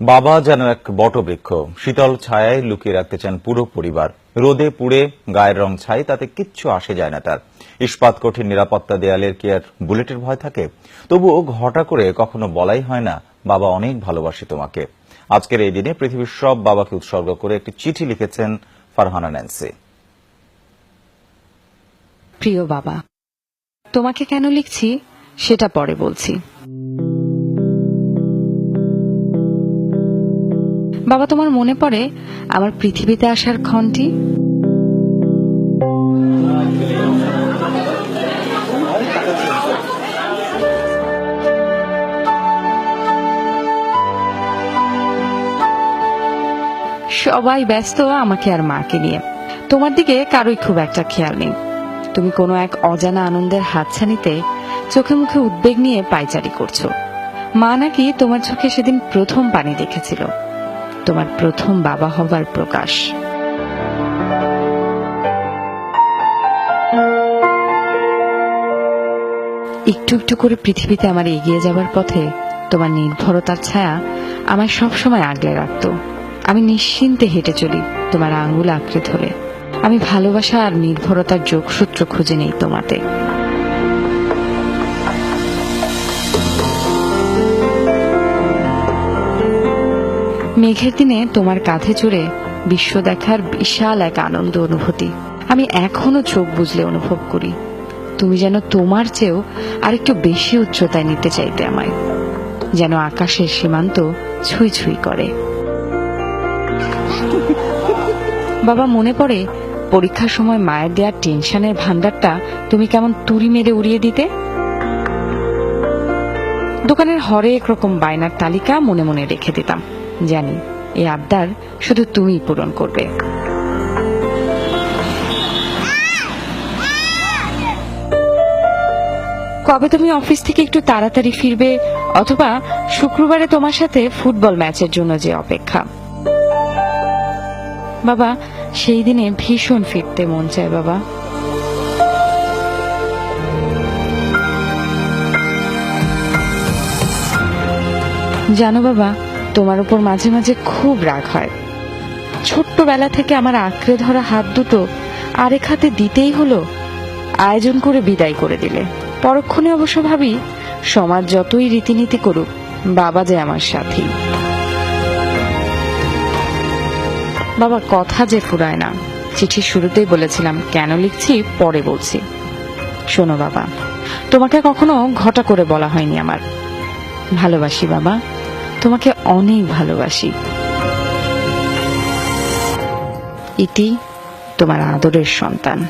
বাবা যেন এক বটবৃক্ষ। শীতল ছায়ায় লুকিয়ে রাখতে চান পুরো পরিবার। রোদে পুড়ে গায়ের রং ছাই, তাতে কিচ্ছু আসে যায় না তার। ইস্পাত কঠিন নিরাপত্তা দেয়ালের কি আর বুলেটের ভয় থাকে? তবুও ঘটা করে কখনো বলাই হয় না, বাবা অনেক ভালোবাসে তোমাকে। আজকের এই দিনে পৃথিবীর সব বাবাকে উৎসর্গ করে একটি চিঠি লিখেছেন ফারহানা ন্যান্সি। প্রিয় বাবা, তোমাকে কেন লিখছি সেটা পরে বলছি। বাবা, তোমার মনে পড়ে আমার পৃথিবীতে আসার ক্ষণটি? সবাই ব্যস্ত, আমাকে আর মাকে নিয়ে। তোমার দিকে কারোই খুব একটা খেয়াল নেই। তুমি কোনো এক অজানা আনন্দের হাতছানিতে চোখে মুখে উদ্বেগ নিয়ে পাইচারি করছ। মা নাকি তোমার চোখে সেদিন প্রথম পানি দেখেছিল। তোমার প্রথম বাবা হবার প্রকাশ। একটু একটু করে পৃথিবীতে আমার এগিয়ে যাবার পথে তোমার নির্ভরতার ছায়া আমায় সবসময় আগলে রাখতো। আমি নিশ্চিন্তে হেঁটে চলি তোমার আঙ্গুল আঁকড়ে ধরে। আমি ভালোবাসা আর নির্ভরতার যোগসূত্র খুঁজে নেই তোমাতে। মেঘের দিনে তোমার কাঁধে চড়ে বিশ্ব দেখার বিশাল এক আনন্দ অনুভূতি। আমি এখনও চোখ বুঝলে অনুভব করি। তুমি যেন তোমার চেয়েও আরেকটু বেশি উচ্চতায় নিতে চাইতে আমায়। যেন আকাশের সীমান্ত ছুঁই ছুঁই করে। বাবা, মনে পড়ে পরীক্ষার সময় মায়ের দেওয়ার টেনশনের ভান্ডারটা তুমি কেমন তুড়ি মেরে উড়িয়ে দিতে? দোকানের হরেক রকম বায়নার তালিকা মনে মনে রেখে দিতাম। জানি, এই আবদার শুধু তুমি পূরণ করবে। কবে তুমি অফিস থেকে একটু তাড়াতাড়ি ফিরবে, অথবা শুক্রবারে তোমার সাথে ফুটবল ম্যাচের জন্য যে অপেক্ষা? বাবা, সেই দিনে ভীষণ ফিরতে মন চায়, বাবা। জানো বাবা তোমার উপর মাঝে মাঝে খুব রাগ হয়। ছোট্টবেলা থেকে আমার আঁকড়ে ধরা হাত দুটো আরেক হাতে দিতেই হলো, আয়োজন করে বিদায় করে দিলে। পরক্ষণে অবশ্য ভাবি, সমাজ যতই রীতিনীতি করুক, বাবা যে আমার সাথী। বাবা কথা যে ফুরায় না, চিঠির শুরুতেই বলেছিলাম, কেন লিখছি? পরে বলছি। শোনো বাবা, তোমাকে কখনো ঘটা করে বলা হয়নি আমার। ভালোবাসি বাবা। তোমাকে অনেক ভালোবাসি। ইতি তোমার আদরের সন্তান।